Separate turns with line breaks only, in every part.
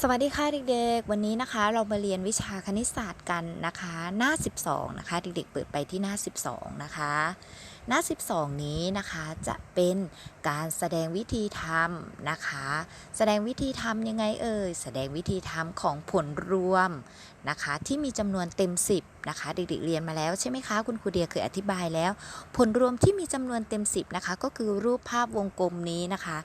สวัสดีค่ะเด็กๆ วันนี้นะคะเรามาเรียนวิชาคณิตศาสตร์กันนะคะ หน้า 12 นะคะ เด็กๆ เปิดไปที่หน้า 12 นะคะ หน้า 12 นี้นะคะจะเป็นการแสดงวิธีทำนะคะ แสดงวิธีทำยังไงเอ่ยแสดงวิธีทำของผลรวมนะคะ ที่มีจำนวนเต็ม 10นะคะเด็กๆเรียนมาแล้วใช่ไหมคะคุณครูเดียเคยอธิบายแล้ว ผลรวมที่มีจำนวนเต็ม 10นะคะก็คือรูปภาพวงกลมนี้นะคะ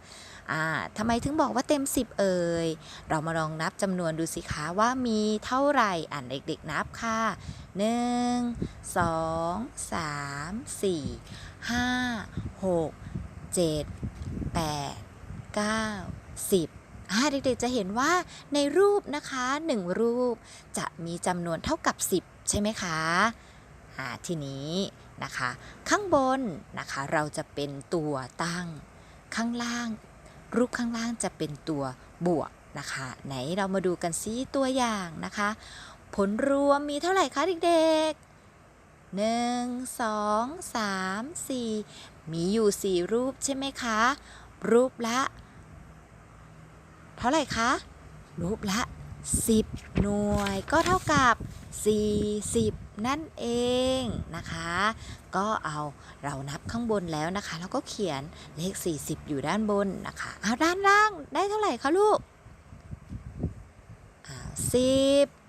อ่าทำไมถึงบอกว่าเต็ม 10 เอ่ยเรามาลองนับจำนวนดูสิคะว่ามีเท่าไหร่อ่านเด็กๆนับค่ะ 1 2 3 4 5 6 7 8 9 10อ่ห้าหกเจ็ดแปดเก้าสิบเด็กๆจะเห็นว่าในรูปนะคะ1รูปจะมีจำนวนเท่ากับ 10 ใช่ไหมคะทีนี้นะคะ ข้างบนนะคะเราจะเป็นตัวตั้งข้างล่าง รูปข้างล่างจะเป็นตัวบวกนะคะ ไหนเรามาดูกันซิตัวอย่างนะคะ ผลรวมมีเท่าไหร่คะเด็กๆหนึ่งสองสามสี่มีอยู่สี่รูปใช่ไหมคะ รูปละ เท่าไหร่คะ รูปละ 10 หน่วยก็เท่ากับ 40 นั่นเองนะคะ ก็เอาเรานับข้างบนแล้วนะคะ แล้วก็เขียนเลข 40 อยู่ด้านบนนะคะ เอาด้านล่างได้เท่าไหร่คะลูกอ่า10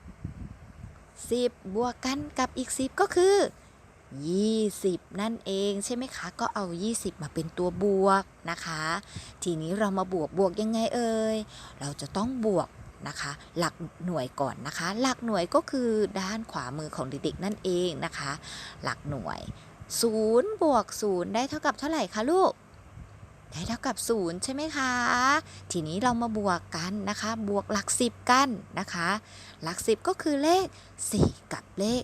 10 บวกกันกับอีก 10 ก็คือ 20 นั่นเองใช่ไหมคะ ก็เอา 20 มาเป็นตัวบวกนะคะ ทีนี้เรามาบวกบวกยังไงเอ่ย เราจะต้องบวกนะคะ หลักหน่วยก่อนนะคะ หลักหน่วยก็คือด้านขวามือของเด็กๆนั่นเองนะคะ หลักหน่วย0บวก0ได้เท่ากับเท่าไหร่คะลูก ได้เท่ากับ 0 ใช่ไหมคะ ทีนี้เรามาบวกกันนะคะ บวกหลัก 10 กันนะคะ หลัก 10 ก็คือเลข 4 กับเลข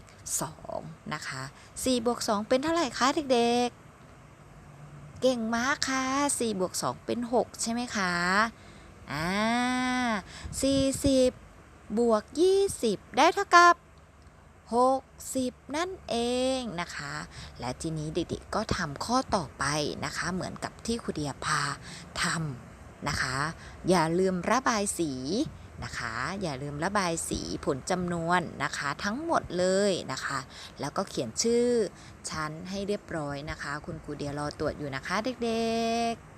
2 นะคะ 4 บวก 2 เป็นเท่าไหร่คะเด็กๆ เก่งมากค่ะ 4 บวก 2 เป็น 6 ใช่ไหมคะ อ่า40 บวก 20 ได้เท่ากับ 60 นั่นเองนะคะ และทีนี้เด็กๆก็ทำข้อต่อไปนะคะ เหมือนกับที่ครูเดียพาทำนะคะ อย่าลืมระบายสีนะคะ อย่าลืมระบายสีผลจำนวนนะคะ ทั้งหมดเลยนะคะ แล้วก็เขียนชื่อชั้นให้เรียบร้อยนะคะ คุณครูเดียรอตรวจอยู่นะคะเด็กๆ